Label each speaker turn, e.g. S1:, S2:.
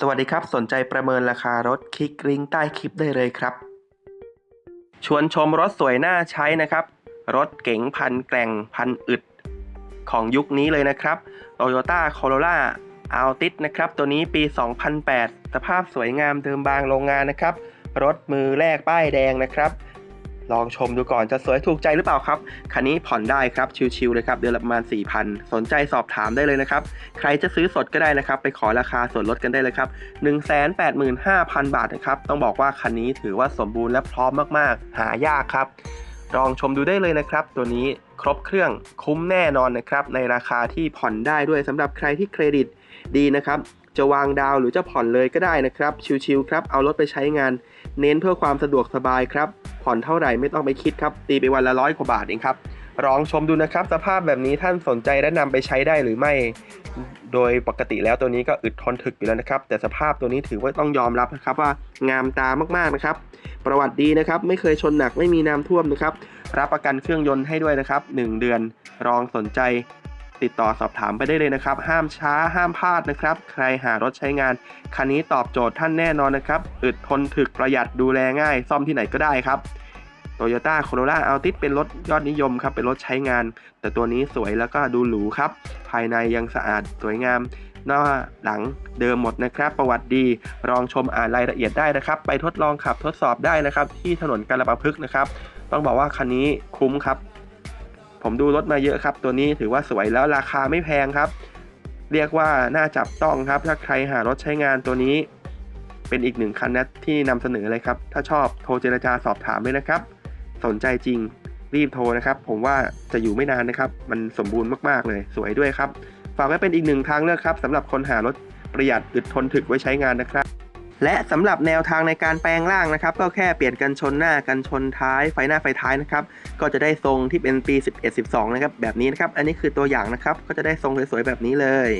S1: สวัสดีครับ สนใจประเมินราคารถคลิกลิงก์ใต้คลิปได้เลยครับ ชวนชมรถสวยน่าใช้นะครับ รถเก๋งพันแกล่งพันอึด ของยุคนี้เลยนะครับ Toyota Corolla Altis นะครับ ตัวนี้ปี 2008 สภาพสวยงามเดิมบางโรงงานนะครับ รถมือแรกป้ายแดงนะครับ ลองชมดูก่อนจะสวยถูกใจหรือเปล่าครับ คันนี้ผ่อนได้ครับชิวๆเลยครับเดือนละประมาณ 4,000 สนใจสอบถามได้เลยนะครับ ใครจะซื้อสดก็ได้นะครับ ไปขอราคาส่วนลดกันได้เลยครับ 185,000 บาทนะครับ ต้องบอกว่าคันนี้ถือว่าสมบูรณ์และพร้อมมากๆ หายากครับ ลองชมดูได้เลยนะครับ ตัวนี้ครบเครื่องคุ้มแน่นอนนะครับ ในราคาที่ผ่อนได้ด้วยสำหรับใครที่เครดิตดีนะครับจะวางดาวหรือจะผ่อนเลยก็ได้นะครับ ชิวๆครับ เอารถไปใช้งาน เน้นเพื่อความสะดวกสบายครับ ผ่อนเท่าไหร่ไม่ต้องไปคิดครับ ตีไปวันละร้อยกว่าบาทเองครับลองชมดูนะครับ สภาพแบบนี้ท่านสนใจและนำไปใช้ได้หรือไม่ โดยปกติแล้วตัวนี้ก็อึดทนถึกอยู่แล้วนะครับ แต่สภาพตัวนี้ถือว่าต้องยอมรับนะครับว่างามตามากๆนะครับ ประวัติดีนะครับ ไม่เคยชนหนักไม่มีน้ำท่วมนะครับ รับประกันเครื่องยนต์ให้ด้วยนะครับ 1 เดือนลองสนใจติดต่อสอบถามไปได้เลยนะครับ ห้ามช้าห้ามพลาดนะครับ ใครหารถใช้งาน คันนี้ตอบโจทย์ท่านแน่นอนนะครับ อึดทนถึกประหยัดดูแลง่าย ซ่อมที่ไหนก็ได้ครับ Toyota Corolla Altis เป็นรถยอดนิยมครับ เป็นรถใช้งาน แต่ตัวนี้สวยแล้วก็ดูหรูครับ ภายในยังสะอาดสวยงามหน้าหลังเดิมหมดนะครับ ประวัติดีลองชมอ่านรายละเอียดได้นะครับ ไปทดลองขับทดสอบได้นะครับ ที่ถนนกาลปะพฤกษ์นะครับ ต้องบอกว่าคันนี้คุ้มครับ ผมดูรถมาเยอะครับ ตัวนี้ถือว่าสวยแล้วราคาไม่แพงครับ เรียกว่าน่าจับต้องครับ ถ้าใครหารถใช้งานตัวนี้ เป็นอีกหนึ่งคันนะที่นำเสนอเลยครับ ถ้าชอบโทรเจรจาสอบถามด้วยนะครับ สนใจจริง รีบโทรนะครับ ผมว่าจะอยู่ไม่นานนะครับ มันสมบูรณ์มากๆเลย สวยด้วยครับ ฝากไว้เป็นอีกหนึ่งทางเลือกครับสำหรับคนหารถประหยัดอึดทนถึกไว้ใช้งานนะครับ และสำหรับแนวทางในการแปลงร่างนะครับ ก็แค่เปลี่ยนกันชนหน้ากันชนท้ายไฟหน้าไฟท้ายนะครับ ก็จะได้ทรงที่เป็นปี 11 12 นะครับแบบนี้นะครับ อันนี้คือตัวอย่างนะครับ ก็จะได้ทรงสวยๆแบบนี้เลย